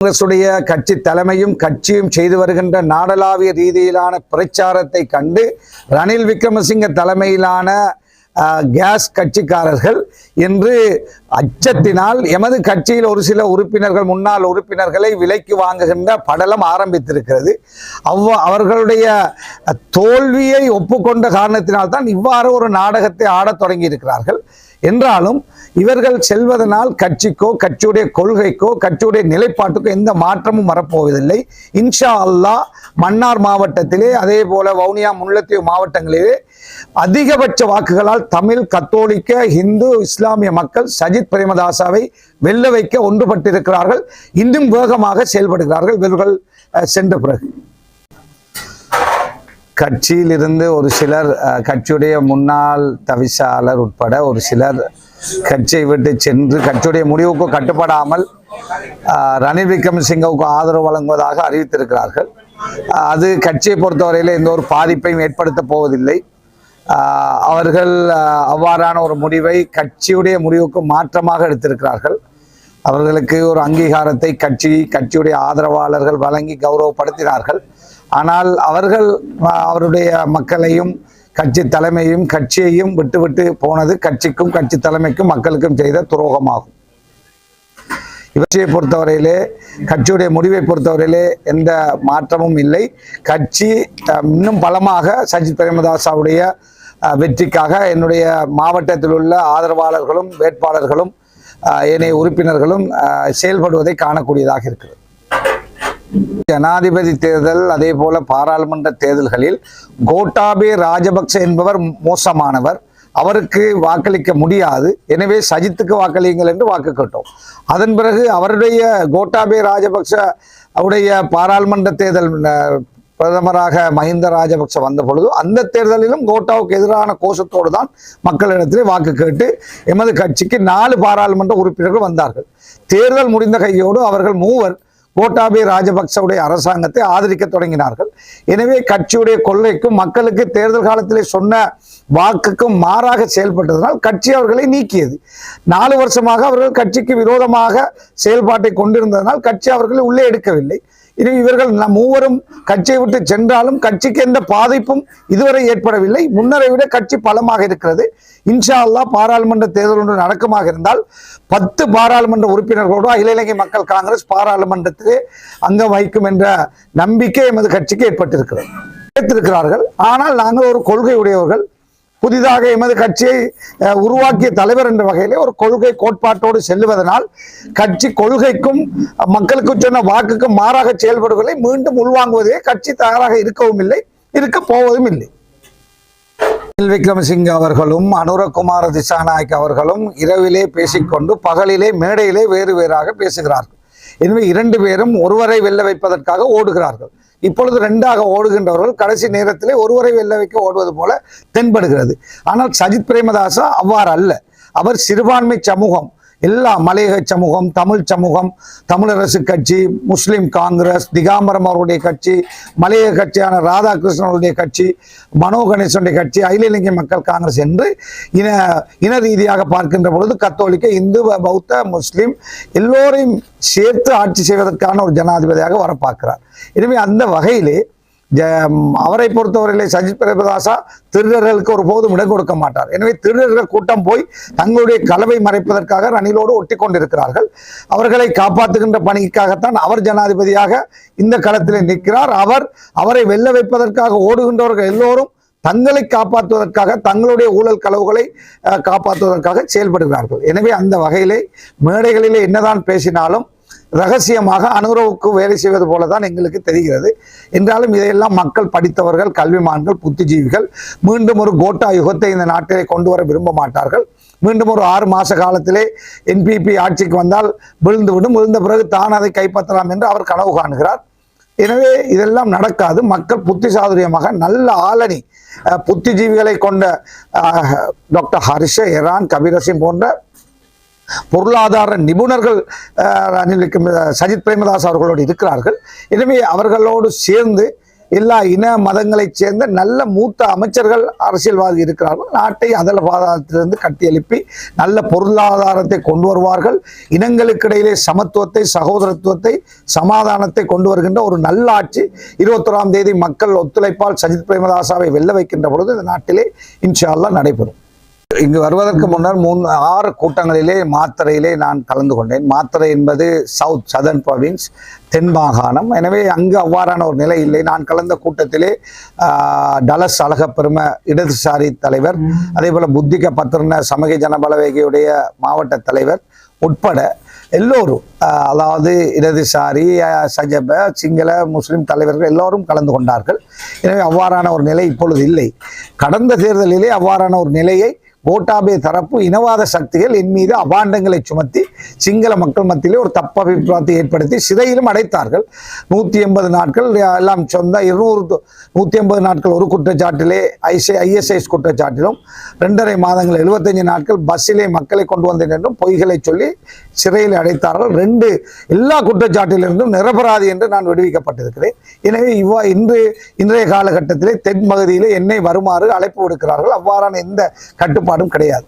காங்கிரசுடைய கட்சி தலைமையும் கட்சியும் செய்து வருகின்ற நாடளாவிய ரீதியிலான பிரச்சாரத்தை கண்டு ரணில் விக்ரமசிங்க தலைமையிலான கேஸ் கட்சிக்காரர்கள் இன்று அச்சத்தினால் எமது கட்சியில் ஒரு சில உறுப்பினர்கள் முன்னாள் உறுப்பினர்களை விலைக்கு வாங்குகின்ற படலம் ஆரம்பித்திருக்கிறது. அவ்வ அவர்களுடைய தோல்வியை ஒப்புக்கொண்ட காரணத்தினால்தான் இவ்வாறு ஒரு நாடகத்தை ஆடத் தொடங்கி இருக்கிறார்கள் என்றாலும் இவர்கள் செல்வதனால் கட்சிக்கோ கட்சியுடைய கொள்கைக்கோ கட்சியுடைய நிலைப்பாட்டுக்கோ எந்த மாற்றமும் வரப்போவதில்லை. இன்ஷா அல்லாஹ் மன்னார் மாவட்டத்திலே அதே போல வவுனியா முல்லைத்தீவு மாவட்டங்களிலே அதிகபட்ச வாக்குகளால் தமிழ் கத்தோலிக்க இந்து இஸ்லாமிய மக்கள் சஜித் பிரேமதாசாவை வெல்ல வைக்க ஒன்றுபட்டிருக்கிறார்கள். இன்னும் வேகமாக செயல்படுகிறார்கள். இவர்கள் சென்ற பிறகு. கட்சியிலிருந்து ஒரு சிலர் கட்சியுடைய முன்னாள் தவிசாளர் உட்பட ஒரு சிலர் கட்சியை விட்டு சென்று கட்சியுடைய முடிவுக்கு கட்டுப்படாமல் அஹ், ரணில் விக்ரமசிங்கவுக்கு ஆதரவு வழங்குவதாக அறிவித்திருக்கிறார்கள். அது கட்சியை பொறுத்தவரையில் எந்த ஒரு பாதிப்பையும் ஏற்படுத்த போவதில்லை. அவர்கள் அவ்வாறான ஒரு முடிவை கட்சியுடைய முடிவுக்கு மாற்றமாக எடுத்திருக்கிறார்கள். அவர்களுக்கு ஒரு அங்கீகாரத்தை கட்சி கட்சியுடைய ஆதரவாளர்கள் வழங்கி கௌரவப்படுத்தினார்கள். ஆனால் அவர்கள் அவருடைய மக்களையும் கட்சி தலைமையும் கட்சியையும் விட்டுவிட்டு போனது கட்சிக்கும் கட்சி தலைமைக்கும் மக்களுக்கும் செய்த துரோகமாகும். இவற்றை பொறுத்தவரையிலே கட்சியுடைய முடிவை பொறுத்தவரையிலே எந்த மாற்றமும் இல்லை. கட்சி இன்னும் பலமாக சஜித் பிரேமதாசாவுடைய வெற்றிக்காக என்னுடைய மாவட்டத்தில் உள்ள ஆதரவாளர்களும் வேட்பாளர்களும் ஏனைய உறுப்பினர்களும் செயல்படுவதை காணக்கூடியதாக இருக்கிறது. ஜனாதிபதி தேர்தல் அதே போல பாராளுமன்ற தேர்தல்களில் கோட்டாபே ராஜபக்ச என்பவர் மோசமானவர். அவருக்கு வாக்களிக்க முடியாது. எனவே சஜித்துக்கு வாக்களியுங்கள் என்று வாக்கு கேட்டோம். அதன் பிறகு அவருடைய கோட்டாபே ராஜபக்ச அவருடைய பாராளுமன்ற தேர்தல் பிரதமராக மஹிந்த ராஜபக்ச வந்த பொழுது அந்த தேர்தலிலும் கோட்டாவுக்கு எதிரான கோஷத்தோடு தான் மக்களிடத்திலே வாக்கு கேட்டு எமது கட்சிக்கு நாலு பாராளுமன்ற உறுப்பினர்கள் வந்தார்கள். தேர்தல் முடிந்த கையோடு அவர்கள் மூவர் கோட்டாபே ராஜபக்சவுடைய அரசாங்கத்தை ஆதரிக்க தொடங்கினார்கள். எனவே கட்சியுடைய கொள்கைக்கும் மக்களுக்கு தேர்தல் காலத்திலே சொன்ன வாக்குக்கும் மாறாக செயல்பட்டதனால் கட்சி அவர்களை நீக்கியது. நாலு வருஷமாக அவர்கள் கட்சிக்கு விரோதமாக செயல்பாட்டை கொண்டிருந்ததனால் கட்சி அவர்களை உள்ளே எடுக்கவில்லை. இனி இவர்கள் நம் மூவரும் கட்சியை விட்டு சென்றாலும் கட்சிக்கு எந்த பாதிப்பும் இதுவரை ஏற்படவில்லை. முன்னரை விட கட்சி பலமாக இருக்கிறது. இன்ஷா அல்லாஹ் பாராளுமன்ற தேர்தல் ஒன்று நடக்கமாக இருந்தால் பத்து பாராளுமன்ற உறுப்பினர்களோடு அகில இலங்கை மக்கள் காங்கிரஸ் பாராளுமன்றத்திலே அங்கம் வகிக்கும் என்ற நம்பிக்கை எமது கட்சிக்கு ஏற்பட்டிருக்கிறது. ஏற்றிருக்கிறார்கள். ஆனால் நாங்கள் ஒரு கொள்கை உடையவர்கள் புதிதாக எமது கட்சியை உருவாக்கிய தலைவர் என்ற வகையிலே ஒரு கொள்கை கோட்பாட்டோடு செல்லுவதனால் கட்சி கொள்கைக்கும் மக்களுக்கு சொன்ன வாக்குக்கும் மாறாக செயல்படுவதை மீண்டும் உள்வாங்குவதே கட்சி தயாராக இருக்கவும் இல்லை இருக்க போவதும் இல்லை. விக்ரமசிங் அவர்களும் அனுரகுமார திசாநாயக் அவர்களும் இரவிலே பேசிக்கொண்டு பகலிலே மேடையிலே வேறு வேறாக பேசுகிறார்கள். எனவே இரண்டு பேரும் ஒருவரை வெல்ல வைப்பதற்காக ஓடுகிறார்கள். இப்பொழுது ரெண்டாக ஓடுகின்றவர்கள் கடைசி நேரத்திலே ஒருவரை வெல்ல வைக்க ஓடுவது போல தென்படுகிறது. ஆனால் சஜித் பிரேமதாசா அவ்வாறு அல்ல அவர் சிறுபான்மை சமூகம். எல்லா மலையக சமூகம் தமிழ் சமூகம் தமிழரசு கட்சி முஸ்லீம் காங்கிரஸ் திகாம்பரம் அவருடைய கட்சி மலையக கட்சியான ராதாகிருஷ்ணனுடைய கட்சி மனோ கணேசனுடைய கட்சி அகில இலங்கை மக்கள் காங்கிரஸ் என்று இன இன ரீதியாக பார்க்கின்ற பொழுது கத்தோலிக்க இந்து பௌத்த முஸ்லீம் எல்லோரையும் சேர்த்து ஆட்சி செய்வதற்கான ஒரு ஜனாதிபதியாக வர பார்க்கிறார் எனவே அந்த வகையிலே அவரை பொறுத்தவரையிலே சஜித் பிரேமதாசா திருடர்களுக்கு ஒரு போதும் இடம் கொடுக்க மாட்டார். எனவே திருடர்கள் கூட்டம் போய் தங்களுடைய கலவை மறைப்பதற்காக ரணிலோடு ஒட்டி கொண்டிருக்கிறார்கள் அவர்களை காப்பாற்றுகின்ற பணிக்காகத்தான் அவர் ஜனாதிபதியாக இந்த களத்திலே நிற்கிறார். அவர் அவரை வெல்ல வைப்பதற்காக ஓடுகின்றவர்கள் எல்லோரும் தங்களை காப்பாற்றுவதற்காக தங்களுடைய ஊழல் களவுகளை காப்பாற்றுவதற்காக செயல்படுகிறார்கள். எனவே அந்த வகையிலே மேடைகளிலே என்னதான் பேசினாலும் ரகசியமாக அனுரவுக்கு வேலை செய்வது போல தான் எங்களுக்கு தெரிகிறது. என்றாலும் இதையெல்லாம் மக்கள் படித்தவர்கள் கல்விமான்கள் புத்திஜீவிகள் மீண்டும் ஒரு கோட்டா யுகத்தை இந்த நாட்டிலே கொண்டு வர விரும்ப மாட்டார்கள். மீண்டும் ஒரு ஆறு மாத காலத்திலே என்பிபி ஆட்சிக்கு வந்தால் விழுந்துவிடும் விழுந்த பிறகு தான் அதை கைப்பற்றலாம் என்று அவர் கனவு காணுகிறார். எனவே இதெல்லாம் நடக்காது. மக்கள் புத்தி சாதுரியமாக நல்ல ஆளணி புத்திஜீவிகளை கொண்ட டாக்டர் ஹர்ஷ எரான் கபிரசிம் போன்ற பொருளாதார நிபுணர்கள் சஜித் பிரேமதாஸ் அவர்களோடு இருக்கிறார்கள். எனவே அவர்களோடு சேர்ந்து எல்லா இன மதங்களைச் சேர்ந்த நல்ல மூத்த அமைச்சர்கள் அரசியல்வாதி இருக்கிறார்கள். நாட்டை அதல பாதாளத்திலிருந்து கட்டி எழுப்பி நல்ல பொருளாதாரத்தை கொண்டு வருவார்கள். இனங்களுக்கு இடையிலே சமத்துவத்தை சகோதரத்துவத்தை சமாதானத்தை கொண்டு வருகின்ற ஒரு நல்ல ஆட்சி இருபத்தொராம் தேதி மக்கள் ஒத்துழைப்பால் சஜித் பிரேமதாசாவை வெல்ல வைக்கின்ற பொழுது இந்த நாட்டிலே இன்ஷா அல்லா நடைபெறும். இங்கு வருவதற்கு முன்னர் மூணு ஆறு கூட்டங்களிலே மாத்திரையிலே நான் கலந்து கொண்டேன். மாத்திரை என்பது சவுத் சதர்ன் ப்ரொவின்ஸ் தென் மாகாணம். எனவே அங்கு அவ்வாறான ஒரு நிலை இல்லை. நான் கலந்த கூட்டத்திலே டலஸ் அழகப்பெரும இடதுசாரி தலைவர் அதே போல புத்திக பத்திரன சமக ஜனபலவேகையுடைய மாவட்ட தலைவர் உட்பட எல்லோரும் அதாவது இடதுசாரி சஜப சிங்கள முஸ்லிம் தலைவர்கள் எல்லோரும் கலந்து கொண்டார்கள். எனவே அவ்வாறான ஒரு நிலை இப்பொழுது இல்லை. கடந்த தேர்தலிலே அவ்வாறான ஒரு நிலையை கோட்டாபே தரப்பு இனவாத சக்திகள் என் மீது அபாண்டங்களை சுமத்தி சிங்கள மக்கள் மத்தியிலே ஒரு தப்பபிப்பிராயத்தை ஏற்படுத்தி சிறையிலும் அடைத்தார்கள். நூற்றி எண்பது நாட்கள் எல்லாம் சொந்த இருநூறு நூற்றி எண்பது நாட்கள் ஒரு குற்றச்சாட்டிலே ஐசே ஐஎஸ்ஐஎஸ் குற்றச்சாட்டிலும் ரெண்டரை மாதங்கள் எழுபத்தஞ்சு நாட்கள் பஸ்ஸிலே மக்களை கொண்டு வந்தேன் என்றும் பொய்களை சொல்லி சிறையில் அடைத்தார்கள். ரெண்டு எல்லா குற்றச்சாட்டிலிருந்தும் நிரபராதி என்று நான் விடுவிக்கப்பட்டிருக்கிறேன். எனவே இவ்வா இன்று இன்றைய காலகட்டத்திலே தென் பகுதியிலே என்னை வருமாறு அழைப்பு விடுக்கிறார்கள். அவ்வாறான எந்த பாடும் கிடையாது.